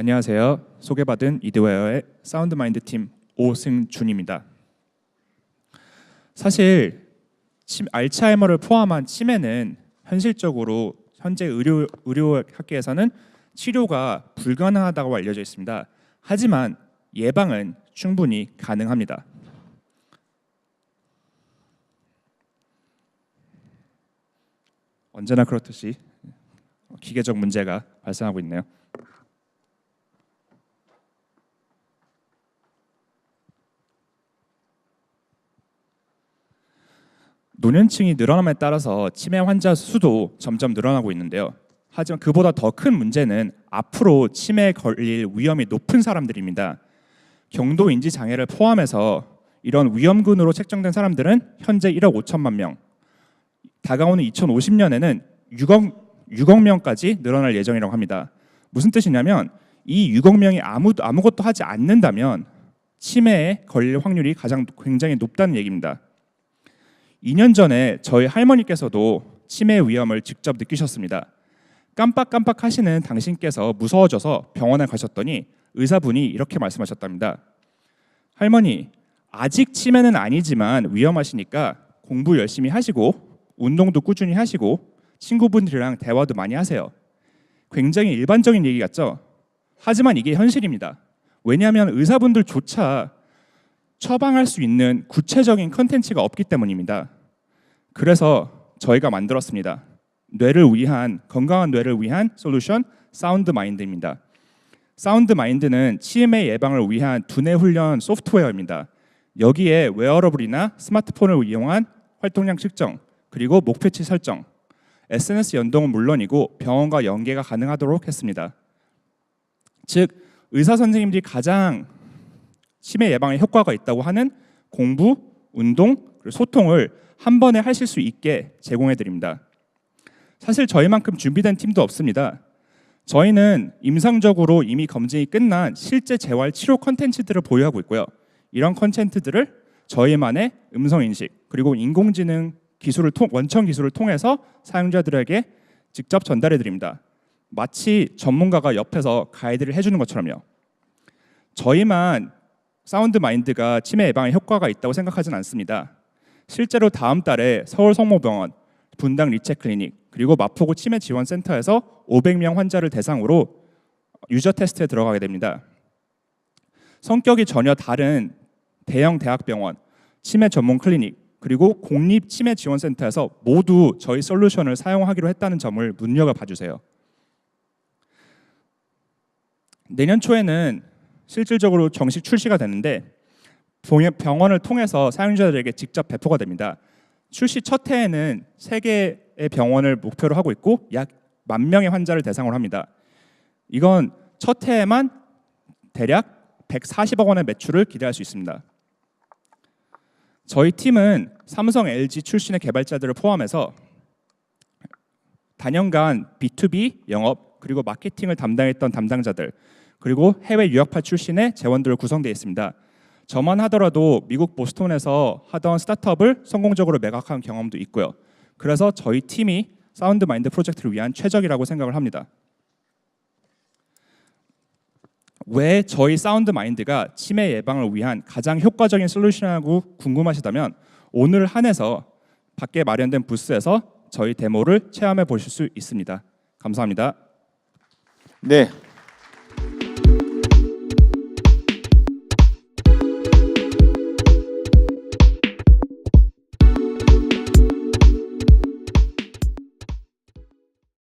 안녕하세요. 소개받은 이드웨어의 사운드 마인드 팀 오승준입니다. 사실 침, 알츠하이머를 포함한 치매는 현실적으로 현재 의료 의료 학계에서는 치료가 불가능하다고 알려져 있습니다. 하지만 예방은 충분히 가능합니다. 언제나 그렇듯이 기계적 문제가 발생하고 있네요. 노년층이 늘어남에 따라서 치매 환자 수도 점점 늘어나고 있는데요. 하지만 그보다 더 큰 문제는 앞으로 치매에 걸릴 위험이 높은 사람들입니다. 경도 인지 장애를 포함해서 이런 위험군으로 책정된 사람들은 현재 1억 5천만 명, 다가오는 2050년에는 6억 6억 명까지 늘어날 예정이라고 합니다. 무슨 뜻이냐면 이 6억 명이 아무 아무것도 하지 않는다면 치매에 걸릴 확률이 가장 굉장히 높다는 얘기입니다. 2년 전에 저희 할머니께서도 치매 위험을 직접 느끼셨습니다. 깜빡깜빡 하시는 당신께서 무서워져서 병원에 가셨더니 의사분이 이렇게 말씀하셨답니다. 할머니, 아직 치매는 아니지만 위험하시니까 공부 열심히 하시고 운동도 꾸준히 하시고 친구분들이랑 대화도 많이 하세요. 굉장히 일반적인 얘기 같죠? 하지만 이게 현실입니다. 왜냐하면 의사분들조차 처방할 수 있는 구체적인 컨텐츠가 없기 때문입니다. 그래서 저희가 만들었습니다. 뇌를 위한 건강한 뇌를 위한 솔루션 사운드 마인드입니다. 사운드 마인드는 치매 예방을 위한 두뇌 훈련 소프트웨어입니다. 여기에 웨어러블이나 스마트폰을 이용한 활동량 측정 그리고 목표치 설정, SNS 연동은 물론이고 병원과 연계가 가능하도록 했습니다. 즉 의사 선생님들이 가장 치매 예방에 효과가 있다고 하는 공부, 운동, 그리고 소통을 한 번에 하실 수 있게 제공해 드립니다. 사실 저희만큼 준비된 팀도 없습니다. 저희는 임상적으로 이미 검증이 끝난 실제 재활 치료 컨텐츠들을 보유하고 있고요. 이런 컨텐츠들을 저희만의 음성 인식 그리고 인공지능 기술을 통, 원천 기술을 통해서 사용자들에게 직접 전달해 드립니다. 마치 전문가가 옆에서 가이드를 해주는 것처럼요. 저희만 사운드 마인드가 치매 예방에 효과가 있다고 생각하진 않습니다. 실제로 다음 달에 서울 성모병원, 분당 리체 클리닉 그리고 마포구 치매 지원 센터에서 500명 환자를 대상으로 유저 테스트에 들어가게 됩니다. 성격이 전혀 다른 대형 대학병원, 치매 전문 클리닉 그리고 공립 치매 지원 센터에서 모두 저희 솔루션을 사용하기로 했다는 점을 눈여겨 봐 주세요. 내년 초에는 실질적으로 정식 출시가 되는데 병원을 통해서 사용자들에게 직접 배포가 됩니다. 출시 첫 해에는 세 개의 병원을 목표로 하고 있고 약 만 명의 환자를 대상으로 합니다. 이건 첫 해에만 대략 140억 원의 매출을 기대할 수 있습니다. 저희 팀은 삼성, LG 출신의 개발자들을 포함해서 단연간 B2B 영업 그리고 마케팅을 담당했던 담당자들 그리고 해외 유학파 출신의 재원들을 구성되어 있습니다. 저만 하더라도 미국 보스턴에서 하던 스타트업을 성공적으로 매각한 경험도 있고요. 그래서 저희 팀이 사운드 마인드 프로젝트를 위한 최적이라고 생각을 합니다. 왜 저희 사운드 마인드가 치매 예방을 위한 가장 효과적인 솔루션이라고 궁금하시다면 오늘 한해서 밖에 마련된 부스에서 저희 데모를 체험해 보실 수 있습니다. 감사합니다. 네,